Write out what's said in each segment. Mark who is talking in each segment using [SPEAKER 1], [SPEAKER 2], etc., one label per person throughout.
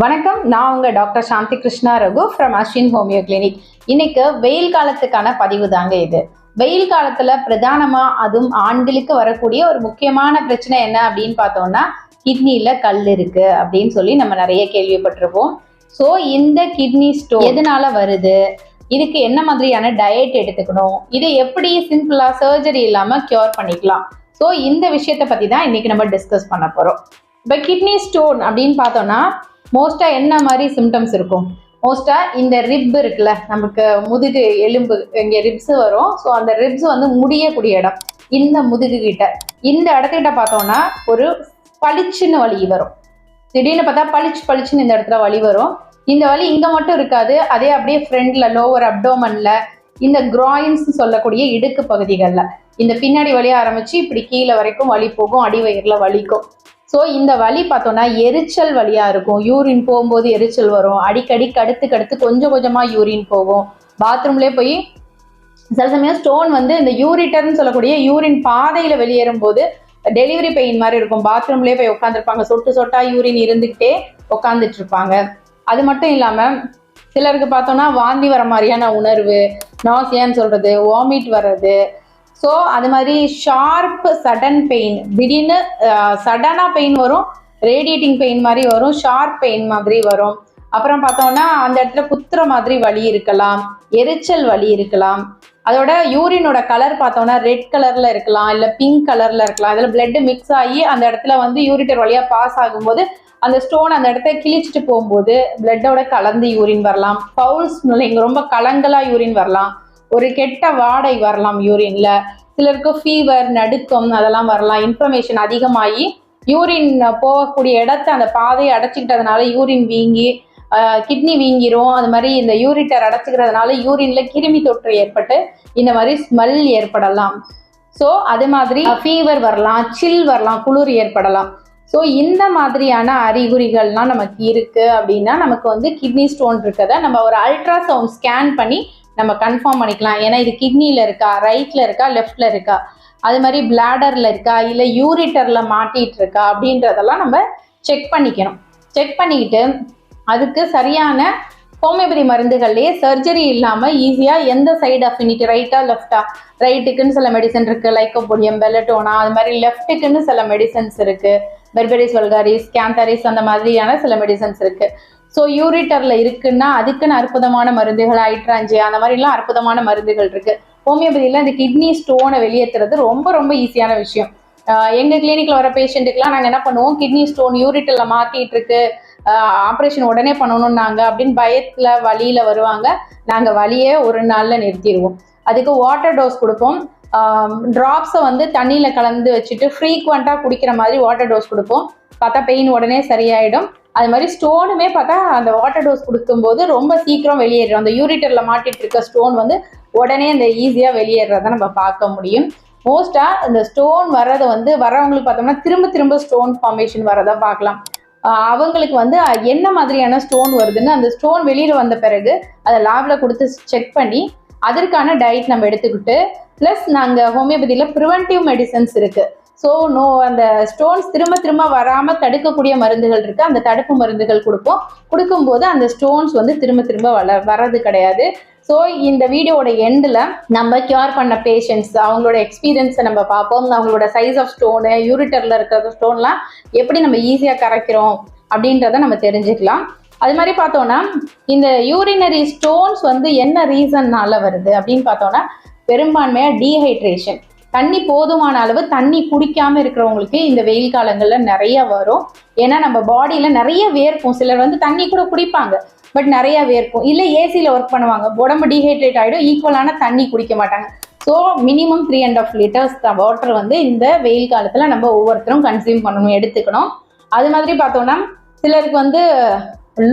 [SPEAKER 1] வணக்கம். நான் உங்க doctor Shanti Krishna Raghu from Ashwin homeo clinic இன்னைக்கு வெயில் காலத்துக்கான பதிவு தாங்க இது. வெயில் காலத்துல பிரதானமா அதுவும் ஆண்களுக்கு வரக்கூடிய ஒரு முக்கியமான பிரச்சனை என்ன அப்படின்னு பார்த்தோம்னா கிட்னியில கல் இருக்கு அப்படின்னு சொல்லி நம்ம நிறைய கேள்விப்பட்டிருப்போம். ஸோ இந்த கிட்னி ஸ்டோன் எதனால வருது? இதுக்கு என்ன மாதிரியான டயட் எடுத்துக்கணும்? இதை எப்படி சிம்பிளா சர்ஜரி இல்லாம கியூர் பண்ணிக்கலாம்? ஸோ இந்த விஷயத்தை பத்தி தான் இன்னைக்கு நம்ம டிஸ்கஸ் பண்ண போறோம். இப்போ கிட்னி ஸ்டோன் அப்படின்னு பார்த்தோம்னா மோஸ்ட்டாக என்ன மாதிரி சிம்டம்ஸ் இருக்கும்? மோஸ்ட்டாக இந்த ரிப் இருக்குல்ல நமக்கு முதுகு எலும்பு இங்கே ரிப்ஸ் வரும். ஸோ அந்த ரிப்ஸ் வந்து முடியக்கூடிய இடம் இந்த முதுகு கிட்ட. இந்த இடத்துக்கிட்ட பார்த்தோம்னா ஒரு பளிச்சுன்னு வலி வரும். திடீர்னு பார்த்தா பளிச்சு பளிச்சுன்னு இந்த இடத்துல வலி வரும். இந்த வலி இங்கே மட்டும் இருக்காது அதே அப்படியே ஃப்ரண்ட்ல லோவர் அப்டோமனில் இந்த கிராயின்ஸ் சொல்லக்கூடிய இடுக்கு பகுதிகளில். இந்த பின்னாடி வலிய ஆரம்பிச்சு இப்படி கீழே வரைக்கும் வலி போகும் அடிவயிறில் வலிக்கும். ஸோ இந்த வலி பார்த்தோன்னா எரிச்சல் வழியாக இருக்கும். யூரின் போகும்போது எரிச்சல் வரும். அடிக்கடி கடுத்து கடுத்து கொஞ்சம் கொஞ்சமாக யூரின் போகும். பாத்ரூம்லேயே போய் சில சமயம் ஸ்டோன் வந்து இந்த யூரிட்டர்னு சொல்லக்கூடிய யூரின் பாதையில் வெளியேறும் போது டெலிவரி பெயின் மாதிரி இருக்கும். பாத்ரூம்லேயே போய் உட்காந்துருப்பாங்க சொட்டு சொட்டா யூரின் இருந்துக்கிட்டே உட்காந்துட்டு இருப்பாங்க அது மட்டும் இல்லாமல் சிலருக்கு பார்த்தோன்னா வாந்தி வர மாதிரியான உணர்வு நாசியான்னு சொல்கிறது வாமிட் வர்றது ஸோ அது மாதிரி ஷார்ப் சடன் பெயின் திடீர்னு சடனாக பெயின் வரும் ரேடியேட்டிங் பெயின் மாதிரி வரும் ஷார்ப் பெயின் மாதிரி வரும். அப்புறம் பார்த்தோம்னா அந்த இடத்துல குத்துற மாதிரி வலி இருக்கலாம் எரிச்சல் வலி இருக்கலாம். அதோட யூரினோட கலர் பார்த்தோம்னா ரெட் கலர்ல இருக்கலாம் இல்லை பிங்க் கலர்ல இருக்கலாம். அதில் பிளட்டு மிக்ஸ் ஆகி அந்த இடத்துல வந்து யூரிட்டர் வழியாக பாஸ் ஆகும்போது அந்த ஸ்டோன் அந்த இடத்த கிழிச்சிட்டு போகும்போது பிளட்டோட கலந்து யூரின் வரலாம். பவுல்ஸ் இங்கே ரொம்ப கலங்கலாக யூரின் வரலாம். ஒரு கெட்ட வாடை வரலாம் யூரின்ல சிலருக்கு ஃபீவர் நடுக்கம் அதெல்லாம் வரலாம். இன்ஃபர்மேஷன் அதிகமாகி யூரின் போகக்கூடிய இடத்த அந்த பாதையை அடைச்சிக்கிட்டதுனால யூரின் வீங்கி கிட்னி வீங்கிரும். அது மாதிரி இந்த யூரிட்டர் அடைச்சிக்கிறதுனால யூரின்ல கிருமி தொற்று ஏற்பட்டு இந்த மாதிரி ஸ்மெல் ஏற்படலாம். ஸோ அது மாதிரி ஃபீவர் வரலாம் சில் வரலாம் குளிர் ஏற்படலாம். ஸோ இந்த மாதிரியான அறிகுறிகள்லாம் நமக்கு இருக்குது அப்படின்னா நமக்கு வந்து கிட்னி ஸ்டோன் இருக்கதை நம்ம ஒரு அல்ட்ராசவுண்ட் ஸ்கேன் பண்ணி நம்ம கன்ஃபார்ம் பண்ணிக்கலாம். ஏன்னா இது கிட்னியில் இருக்கா ரைட்டில் இருக்கா லெஃப்டில் இருக்கா? அது மாதிரி பிளாடரில் இருக்கா இல்லை யூரிட்டரில் மாட்டிகிட்டு இருக்கா அப்படின்றதெல்லாம் நம்ம செக் பண்ணிக்கணும். செக் பண்ணிக்கிட்டு அதுக்கு சரியான ஹோமியோபதி மருந்துகள்லேயே சர்ஜரி இல்லாமல் ஈஸியாக எந்த சைடு அஃபினிட்டி ரைட்டா லெஃப்டா ரைட்டுக்குன்னு சில மெடிசன் இருக்குது லைக்கோபோடியம் பெல்லட்டோனா அது மாதிரி லெஃப்ட்டுக்குன்னு சில மெடிசன்ஸ் இருக்குது பெர்பெரிஸ் வல்காரிஸ் கேந்தாரிஸ் அந்த மாதிரியான சில மெடிசன்ஸ் இருக்குது ஸோ யூரிட்டரில் இருக்குன்னா அதுக்குன்னு அற்புதமான மருந்துகள் ஹைட்ராஞ்சி அந்த மாதிரிலாம் அற்புதமான மருந்துகள் இருக்கு. ஹோமியோபதியில் இந்த கிட்னி ஸ்டோனை வெளியேற்றுறது ரொம்ப ரொம்ப ஈஸியான விஷயம். எங்கள் கிளினிக்கில் வர பேஷண்ட்டுக்கெலாம் நாங்கள் என்ன பண்ணுவோம்? கிட்னி ஸ்டோன் யூரிட்டரில் மாற்றிட்டு இருக்கு ஆப்ரேஷன் உடனே பண்ணணும்னாங்க அப்படின்னு பயத்தில் வழியில் வருவாங்க. நாங்கள் வழியே ஒரு நாளில் நிறுத்திடுவோம். அதுக்கு வாட்டர் டோஸ் கொடுப்போம். ட்ராப்ஸை வந்து தண்ணியில் கலந்து வச்சுட்டு ஃப்ரீக்வெண்ட்டாக குடிக்கிற மாதிரி வாட்டர் டோஸ் கொடுப்போம். பார்த்தா பெயின் உடனே சரியாயிடும். அது மாதிரி ஸ்டோனுமே பார்த்தா அந்த வாட்டர் டோஸ் கொடுக்கும்போது ரொம்ப சீக்கிரம் வெளியேறும். அந்த யூரிட்டரில் மாட்டிட்டு இருக்க ஸ்டோன் வந்து உடனே அந்த ஈஸியாக வெளியேறத நம்ம பார்க்க முடியும். மோஸ்ட்டாக இந்த ஸ்டோன் வர்றதை வந்து வரவங்களுக்கு பார்த்தோம்னா திரும்ப திரும்ப ஸ்டோன் ஃபார்மேஷன் வரதை பார்க்கலாம். அவங்களுக்கு வந்து என்ன மாதிரியான ஸ்டோன் வருதுன்னு அந்த ஸ்டோன் வெளியில் வந்த பிறகு அதை லேபில் கொடுத்து செக் பண்ணி அதற்கான டயட் நம்ம எடுத்துக்கிட்டு ப்ளஸ் நாங்கள் ஹோமியோபதியில் ப்ரிவென்டிவ் மெடிசன்ஸ் இருக்குது ஸோ நோ அந்த ஸ்டோன்ஸ் திரும்ப திரும்ப வராமல் தடுக்கக்கூடிய மருந்துகள் இருக்குது அந்த தடுப்பு மருந்துகள் கொடுப்போம். கொடுக்கும்போது அந்த ஸ்டோன்ஸ் வந்து திரும்ப திரும்ப வள வர்றது கிடையாது. ஸோ இந்த வீடியோட எண்டில் நம்ம கியூர் பண்ண பேஷண்ட்ஸ் அவங்களோட எக்ஸ்பீரியன்ஸை நம்ம பார்ப்போம். அவங்களோட சைஸ் ஆஃப் ஸ்டோனு யூரிட்டரில் இருக்கிற ஸ்டோன்லாம் எப்படி நம்ம ஈஸியாக கரைக்கிறோம் அப்படின்றத நம்ம தெரிஞ்சுக்கலாம். அது மாதிரி பார்த்தோன்னா இந்த யூரினரி ஸ்டோன்ஸ் வந்து என்ன ரீசன்னால வருது அப்படின்னு பார்த்தோன்னா பெரும்பான்மையாக டீஹைட்ரேஷன் தண்ணி போதுமான அளவு தண்ணி குடிக்காம இருக்கிறவங்களுக்கு இந்த வெயில் காலங்களில் நிறைய வரும். ஏன்னா நம்ம பாடியில் நிறைய வேர்க்கும். சிலர் வந்து தண்ணி கூட குடிப்பாங்க. பட் நிறைய வேர்க்கும். இல்லை ஏசியில் ஒர்க் பண்ணுவாங்க. உடம்பு டீஹைட்ரேட் ஆகிடும் ஈக்குவலான தண்ணி குடிக்க மாட்டாங்க. So minimum three and half litres water வந்து இந்த வெயில் காலத்தில் நம்ம ஒவ்வொருத்தரும் கன்சியூம் பண்ணணும் எடுத்துக்கணும். அது மாதிரி பார்த்தோம்னா சிலருக்கு வந்து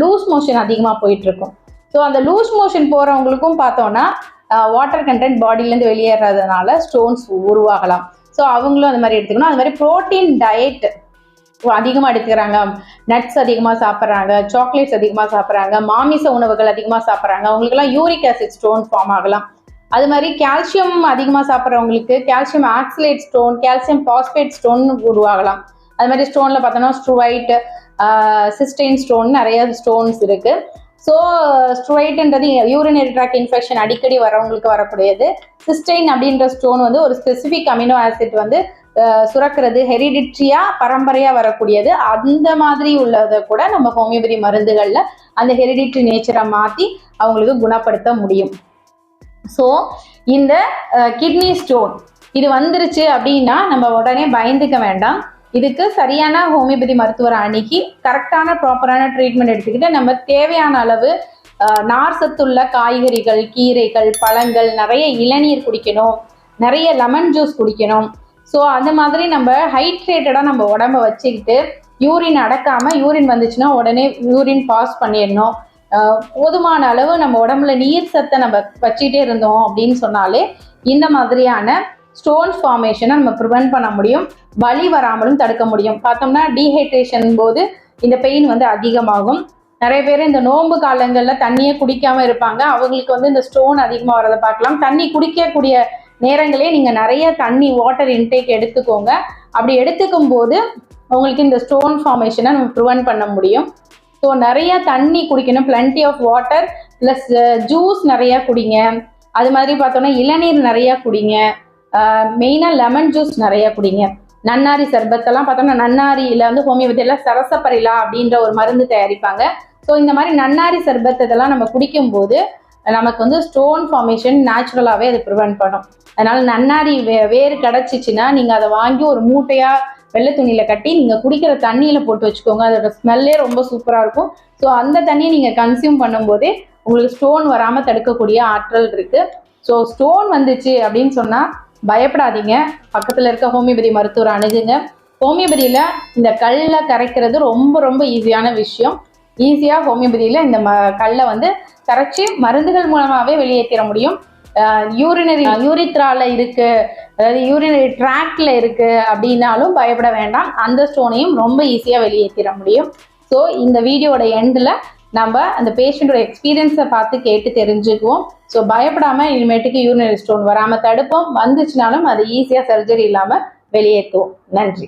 [SPEAKER 1] லூஸ் மோஷன் அதிகமாக போயிட்டு இருக்கும். ஸோ அந்த லூஸ் மோஷன் போகிறவங்களுக்கும் பார்த்தோன்னா வாட்டர் கண்டென்ட் பாடியிலேருந்து வெளியேறதுனால ஸ்டோன்ஸ் உருவாகலாம். ஸோ அவங்களும் அந்த மாதிரி எடுத்துக்கணும். அது மாதிரி ப்ரோட்டீன் டயட் அதிகமாக எடுத்துக்கிறாங்க. நட்ஸ் அதிகமாக சாப்பிட்றாங்க சாக்லேட்ஸ் அதிகமாக சாப்பிட்றாங்க மாமிச உணவுகள் அதிகமாக சாப்பிட்றாங்க. அவங்களுக்குலாம் யூரிக் ஆசிட் ஸ்டோன் ஃபார்ம் ஆகலாம். அது மாதிரி கால்சியம் அதிகமாக சாப்பிட்றவங்களுக்கு calcium oxalate stone calcium phosphate stone உருவாகலாம். அது மாதிரி ஸ்டோனில் பார்த்தோன்னா ஸ்ட்ரூவைட் சிஸ்டைன் ஸ்டோன் நிறைய ஸ்டோன்ஸ் இருக்கு. ஸோ ஸ்ட்ரோயிட்ன்றது யூரினரி ட்ராக் இன்ஃபெக்ஷன் அடிக்கடி வரவங்களுக்கு வரக்கூடியது. சிஸ்டைன் அப்படின்ற ஸ்டோன் வந்து ஒரு ஸ்பெசிஃபிக் அமினோ ஆசிட் வந்து சுரக்கிறது. ஹெரிடிட்ரியா பரம்பரையா வரக்கூடியது. அந்த மாதிரி உள்ளதை கூட நம்ம ஹோமியோபதி மருந்துகளில் அந்த ஹெரிடிட்ரி நேச்சரை மாற்றி அவங்களுக்கு குணப்படுத்த முடியும். ஸோ இந்த கிட்னி ஸ்டோன் இது வந்துருச்சு அப்படின்னா நம்ம உடனே பயந்துக்க வேண்டாம். இதுக்கு சரியான ஹோமியோபதி மருத்துவரை அணுகி கரெக்டான ப்ராப்பரான ட்ரீட்மெண்ட் எடுத்துக்கிட்டு நம்ம தேவையான அளவு நார் சத்துள்ள காய்கறிகள் கீரைகள் பழங்கள் நிறைய இளநீர் குடிக்கணும். நிறைய லெமன் ஜூஸ் குடிக்கணும். ஸோ அந்த மாதிரி நம்ம ஹைட்ரேட்டடாக நம்ம உடம்ப வச்சுக்கிட்டு யூரின் அடக்காமல் யூரின் வந்துச்சுன்னா உடனே யூரின் பாஸ் பண்ணிடணும். போதுமான அளவு நம்ம உடம்புல நீர் சத்தை நம்ம வச்சுக்கிட்டே இருந்தோம் அப்படின்னு சொன்னாலே இந்த மாதிரியான ஸ்டோன் ஃபார்மேஷனை நம்ம ப்ரிவென்ட் பண்ண முடியும் வலி வராமலும் தடுக்க முடியும். பார்த்தோம்னா டீஹைட்ரேஷன் போது இந்த பெயின் வந்து அதிகமாகும். நிறைய பேர் இந்த நோன்பு காலங்களில் தண்ணியே குடிக்காமல் இருப்பாங்க. அவங்களுக்கு வந்து இந்த ஸ்டோன் அதிகமாக வரதை பார்க்கலாம். தண்ணி குடிக்கக்கூடிய நேரங்களே நீங்கள் நிறைய தண்ணி வாட்டர் இன்டேக் எடுத்துக்கோங்க. அப்படி எடுத்துக்கும் போது உங்களுக்கு இந்த ஸ்டோன் ஃபார்மேஷனை நம்ம ப்ரிவென்ட் பண்ண முடியும். ஸோ நிறைய தண்ணி குடிக்கணும். Plenty of water plus juice நிறையா குடிங்க. அது மாதிரி பார்த்தோன்னா இளநீர் நிறையா குடிங்க. மெயினாக லெமன் ஜூஸ் நிறைய குடிங்க. நன்னாரி சர்பத்தெல்லாம் பார்த்தோம்னா நன்னாரியில் வந்து ஹோமியோபதியில் சரசப்பரிலா அப்படின்ற ஒரு மருந்து தயாரிப்பாங்க. ஸோ இந்த மாதிரி நன்னாரி சர்பத் இதெல்லாம் நம்ம குடிக்கும்போது நமக்கு வந்து ஸ்டோன் ஃபார்மேஷன் நேச்சுரலாகவே அது ப்ரிவென்ட் பண்ணும். அதனால் நன்னாரி வே வேர் கிடச்சிச்சின்னா நீங்கள் அதை வாங்கி ஒரு மூட்டையாக வெள்ளை துணியில் கட்டி நீங்கள் குடிக்கிற தண்ணியில் போட்டு வச்சுக்கோங்க. அதோட ஸ்மெல்லே ரொம்ப சூப்பராக இருக்கும். ஸோ அந்த தண்ணியை நீங்கள் கன்சியூம் பண்ணும்போதே உங்களுக்கு ஸ்டோன் வராமல் தடுக்கக்கூடிய ஆற்றல் இருக்குது ஸோ ஸ்டோன் வந்துச்சு அப்படின்னு சொன்னால் பயப்படாதீங்க. பக்கத்தில் இருக்க ஹோமியோபதி மருத்துவரை அணுகுங்க. ஹோமியோபதியில் இந்த கல்லை கரைக்கிறது ரொம்ப ரொம்ப ஈஸியான விஷயம். ஈஸியாக ஹோமியோபதியில் இந்த ம கல்லை வந்து கரைச்சி மருந்துகள் மூலமாகவே வெளியேற்றிட முடியும். யூரினரி யூரித்ரால இருக்கு. அதாவது யூரினரி ட்ராக்ல இருக்கு அப்படின்னாலும் பயப்பட வேண்டாம். அந்த ஸ்டோனையும் ரொம்ப ஈஸியாக வெளியேற்றிட முடியும். ஸோ இந்த வீடியோட எண்டில் நம்ம அந்த பேஷண்ட்டோட எக்ஸ்பீரியன்ஸை பார்த்து கேட்டு தெரிஞ்சுக்குவோம். ஸோ பயப்படாமல் இனிமேட்டுக்கு யூரினரி ஸ்டோன் வராமல் தடுப்போம். வந்துச்சுனாலும் அது ஈஸியாக சர்ஜரி இல்லாமல் வெளியேற்றுவோம். நன்றி.